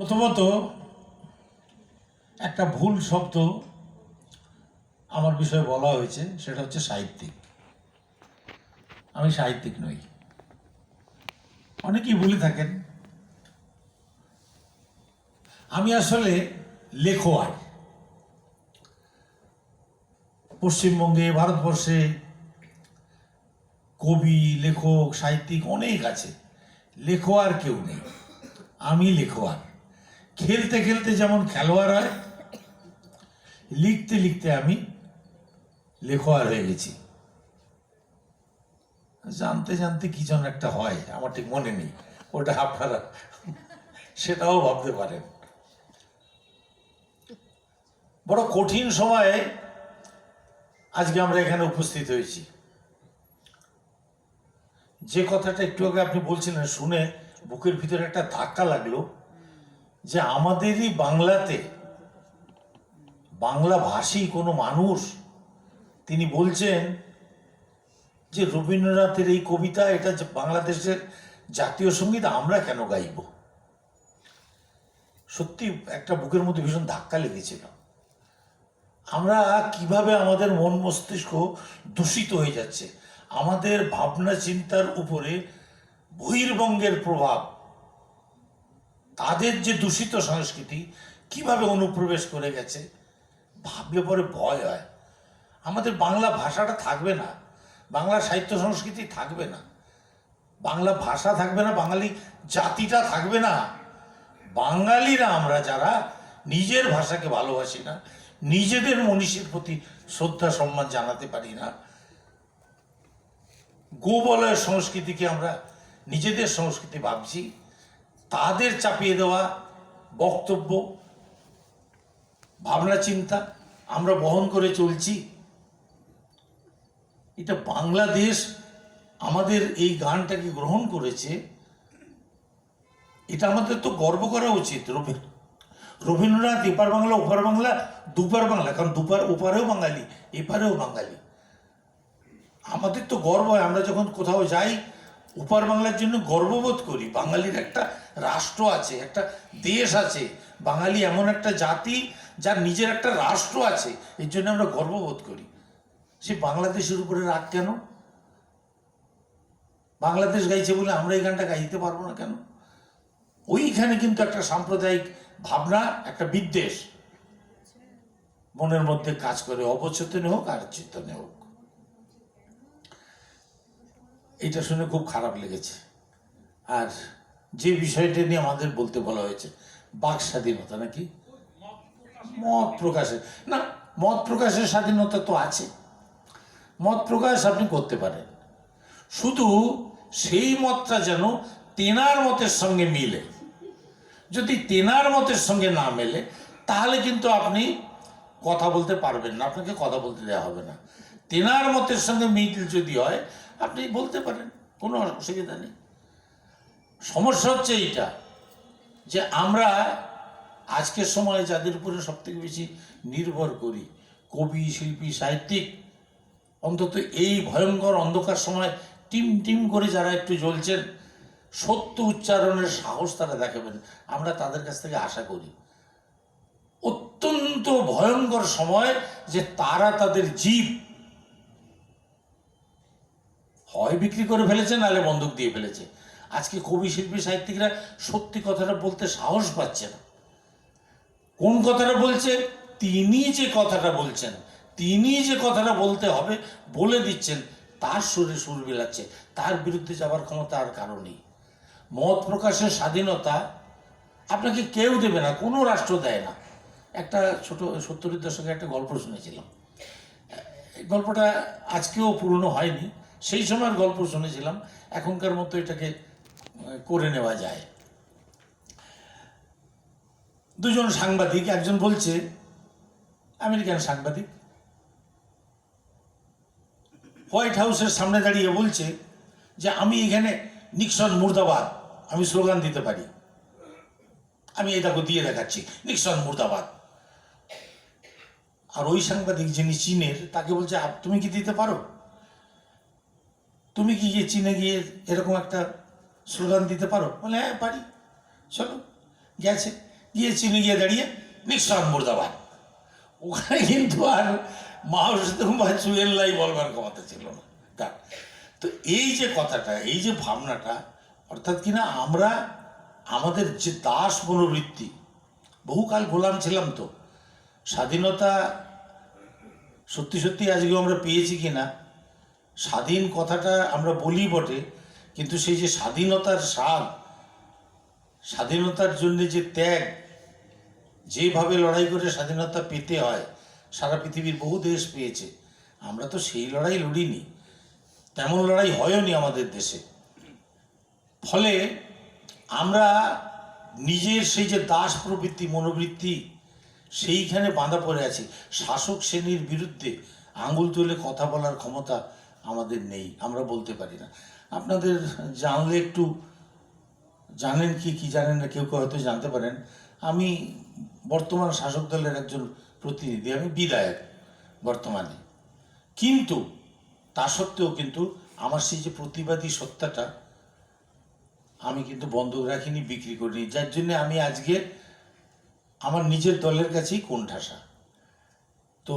প্রথমত, একটা ভুল শব্দ আমার বিষয়ে বলা হয়েছে, সেটা হচ্ছে সাহিত্যিক। আমি সাহিত্যিক নই। অনেকেই বলে থাকেন, আমি আসলে লেখোয়ার পশ্চিমবঙ্গে, ভারতবর্ষে কবি, লেখক, সাহিত্যিক অনেক আছে। লেখোয়ার কেউ নেই। আমি লেখোয়ার খেলতে খেলতে যেমন খেলোয়াড় হয়, লিখতে লিখতে আমি লেখোয়ার হয়ে গেছি। জানতে জানতে কি যেন একটা হয়, আমার ঠিক মনে নেই। ওটা আপনারা সেটাও ভাবতে পারেন। বড় কঠিন সময়ে আজকে আমরা এখানে উপস্থিত হয়েছি। যে কথাটা একটু আগে আপনি বলছিলেন, শুনে বুকের ভিতরে একটা ধাক্কা লাগল। যে আমাদেরই বাংলাতে বাংলা ভাষী কোনো মানুষ, তিনি বলছেন যে রবীন্দ্রনাথের এই কবিতা, এটা যে বাংলাদেশের জাতীয় সংগীত, আমরা কেন গাইব? সত্যি একটা বুকের মধ্যে ভীষণ ধাক্কা লেগেছিল। আমরা কীভাবে আমাদের মন মস্তিষ্ক দূষিত হয়ে যাচ্ছে? আমাদের ভাবনা চিন্তার উপরে বহির্বঙ্গের প্রভাব তাদের যে দূষিত সংস্কৃতি কীভাবে অনুপ্রবেশ করে গেছে, ভাবলে পরে ভয় হয়। আমাদের বাংলা ভাষাটা থাকবে না, বাংলা সাহিত্য সংস্কৃতি থাকবে না, বাংলা ভাষা থাকবে না, বাঙালি জাতিটা থাকবে না। বাঙালিরা আমরা যারা, নিজের ভাষাকে ভালোবাসি না, নিজেদের মনীষীর প্রতি শ্রদ্ধা, সম্মান জানাতে পারি না। গোবলয়ের সংস্কৃতিকে আমরা নিজেদের সংস্কৃতি ভাবছি। তাদের চাপিয়ে দেওয়া বক্তব্য, ভাবনা চিন্তা আমরা বহন করে চলছি। এটা বাংলাদেশ আমাদের এই গানটাকে গ্রহণ করেছে। এটা আমাদের তো গর্ব করা উচিত, রবি রবীন্দ্রনাথ এপার বাংলা, ওপার বাংলা, দুপার বাংলা, কারণ দুপার, ওপারেও বাঙালি, এপারেও বাঙালি। আমাদের তো গর্ব হয়, আমরা যখন কোথাও যাই উপার বাংলার জন্য গর্ববোধ করি। বাঙালির একটা রাষ্ট্র আছে, একটা দেশ আছে। বাঙালি এমন একটা জাতি যার নিজের একটা রাষ্ট্র আছে, এর জন্য আমরা গর্ববোধ করি। সে বাংলাদেশের উপরে রাগ কেন? বাংলাদেশ গাইছে বলে আমরা এই গানটা গাইতে পারব না কেন? ওইখানে কিন্তু একটা সাম্প্রদায়িক ভাবনা, একটা বিদ্বেষ মনের মধ্যে কাজ করে। অবচেতনে হোক আর চেতনে হোক। এটা শুনে খুব খারাপ লেগেছে। আর যে বিষয়টা নিয়ে আমাদের বলতে বলা হয়েছে, বাক স্বাধীনতা নাকি? মত প্রকাশের, না, মত প্রকাশের স্বাধীনতা তো আছে। মত প্রকাশ আপনি করতে পারেন। শুধু সেই মতটা যেন তেনার মতের সঙ্গে মিলে। যদি তেনার মতের সঙ্গে না মেলে, তাহলে কিন্তু আপনি কথা বলতে পারবেন না, আপনাকে কথা বলতে দেওয়া হবে না। তেনার মতের সঙ্গে মিল যদি হয় আপনি বলতে পারেন, কোনো অসুবিধা নেই। সমস্যা হচ্ছে এইটা যে আমরা আজকের সময়ে যাদের উপরে সব থেকে বেশি নির্ভর করি, কবি, শিল্পী, সাহিত্যিক, অন্তত এই ভয়ঙ্কর অন্ধকার সময় টিম টিম করে যারা একটু জ্বলছেন, সত্য উচ্চারণের সাহস তারা দেখাবেন, আমরা তাদের কাছ থেকে আশা করি। অত্যন্ত ভয়ঙ্কর সময় যে তারা তাদের জীব হয় বিক্রি করে ফেলেছে, নাহলে বন্দুক দিয়ে ফেলেছে। আজকে কবি, শিল্পী, সাহিত্যিকরা সত্যি কথাটা বলতে সাহস পাচ্ছে না। কোন কথাটা বলছে? তিনি যে কথাটা বলছেন, তিনি যে কথাটা বলতে হবে, বলে দিচ্ছেন, তার সুরে সুর বিলাচ্ছে তার বিরুদ্ধে যাবার ক্ষমতা আর কারও নেই। মত প্রকাশের স্বাধীনতা আপনাকে কেউ দেবে না, কোনো রাষ্ট্র দেয় না। একটা ছোট, সত্তরের দশকে একটা গল্প শুনেছিলাম। গল্পটা আজকেও পুরনো হয়নি। সেই সময়ের গল্প শুনেছিলাম। এখনকার মতো এটাকে করে নেওয়া যায়। দুজন সাংবাদিক, একজন বলছে, আমেরিকান সাংবাদিক, হোয়াইট হাউসের সামনে দাঁড়িয়ে বলছে যে, আমি এখানে নিক্সন মুর্দাবাদ, আমি স্লোগান দিতে পারি। আমি এটাকে দিয়ে দেখাচ্ছি, নিক্সন মুর্দাবাদ। আর ওই সাংবাদিক যিনি চীনের, তাকে বলছে তুমি কি দিতে পারো? তুমি কি গিয়ে চীনে গিয়ে এরকম একটা স্লোগান দিতে পারো? বলে হ্যাঁ পারি। চলো, গেছে। গিয়ে চিনি গিয়ে দাঁড়িয়ে নিঃসন মুর্দাবাদ। ওখানে কিন্তু আর মাহসুদুম বা বলবার ক্ষমতা ছিল না। তার তো এই যে কথাটা, এই যে ভাবনাটা, অর্থাৎ কিনা আমরা, আমাদের যে দাস মনোবৃত্তি, বহুকাল গোলাম ছিলাম তো, স্বাধীনতা সত্যি সত্যি আজকে আমরা পেয়েছি কি না স্বাধীন কথাটা আমরা বলি বটে, কিন্তু সেই যে স্বাধীনতার স্বাদ, স্বাধীনতার জন্য যে ত্যাগ, যেভাবে লড়াই করে স্বাধীনতা পেতে হয়, সারা পৃথিবীর বহু দেশ পেয়েছে, আমরা তো সেই লড়াই লড়িনি, তেমন লড়াই হয়নি আমাদের দেশে। ফলে আমরা নিজের সেই যে দাস প্রবৃত্তি, মনোবৃত্তি, সেইখানে বাঁধা পড়ে আছি। শাসক শ্রেণির বিরুদ্ধে আঙুল তুলে কথা বলার ক্ষমতা আমাদের নেই, আমরা বলতে পারি না। আপনাদের জানলে একটু, জানেন কি কি জানেন না, কেউ কেউ হয়তো জানতে পারেন। আমি বর্তমান শাসক দলের একজন প্রতিনিধি, আমি বিধায়ক বর্তমানে। কিন্তু, তা সত্ত্বেও কিন্তু আমার সেই যে প্রতিবাদী সত্তাটা, আমি কিন্তু বন্ধক রাখিনি, বিক্রি করিনি। যার জন্য আমি আজকে আমার নিজের দলের কাছেই কোণঠাসা। তো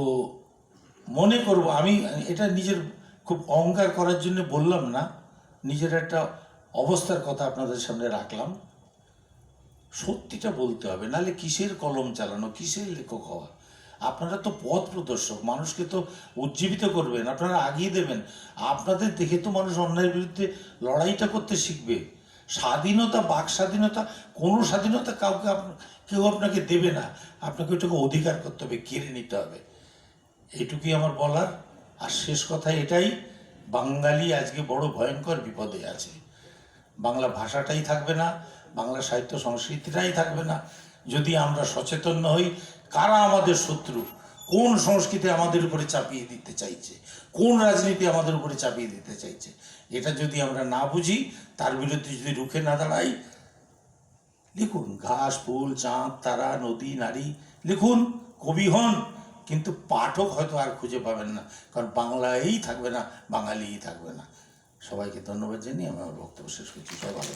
মনে করব, আমি, এটা নিজের খুব অহংকার করার জন্য বললাম না, নিজের একটা অবস্থার কথা আপনাদের সামনে রাখলাম। সত্যিটা বলতে হবে, নাহলে কিসের কলম চালানো, কিসের লেখক হওয়া? আপনারা তো পথ প্রদর্শক, মানুষকে তো উজ্জীবিত করবেন, আপনারা আগিয়ে দেবেন। আপনাদের দেখে তো মানুষ অন্যায়ের বিরুদ্ধে লড়াইটা করতে শিখবে। স্বাধীনতা, বাক স্বাধীনতা, কোনো স্বাধীনতা কাউকে কেউ আপনাকে দেবে না। আপনাকে ওটাকে অধিকার করতে হবে, কেড়ে নিতে হবে। এটুকুই আমার বলার। আর শেষ কথা এটাই, বাঙালি আজকে বড় ভয়ঙ্কর বিপদে আছে। বাংলা ভাষাটাই থাকবে না, বাংলা সাহিত্য সংস্কৃতিটাই থাকবে না। যদি আমরা সচেতন হই, কারা আমাদের শত্রু? কোন সংস্কৃতি আমাদের উপরে চাপিয়ে দিতে চাইছে? কোন রাজনীতি আমাদের উপরে চাপিয়ে দিতে চাইছে? এটা যদি আমরা না বুঝি, তার বিরুদ্ধে যদি রুখে না দাঁড়াই, লিখুন, ঘাস, ফুল, চাঁদ, তারা, নদী, নারী, লিখুন, কবি হন। কিন্তু পাঠক হয়তো আর খুঁজে পাবেন না, কারণ বাংলায়ই থাকবে না, বাঙালিই থাকবে না সবাইকে ধন্যবাদ জানিয়ে আমি আমার বক্তব্য শেষ করছি সবাই।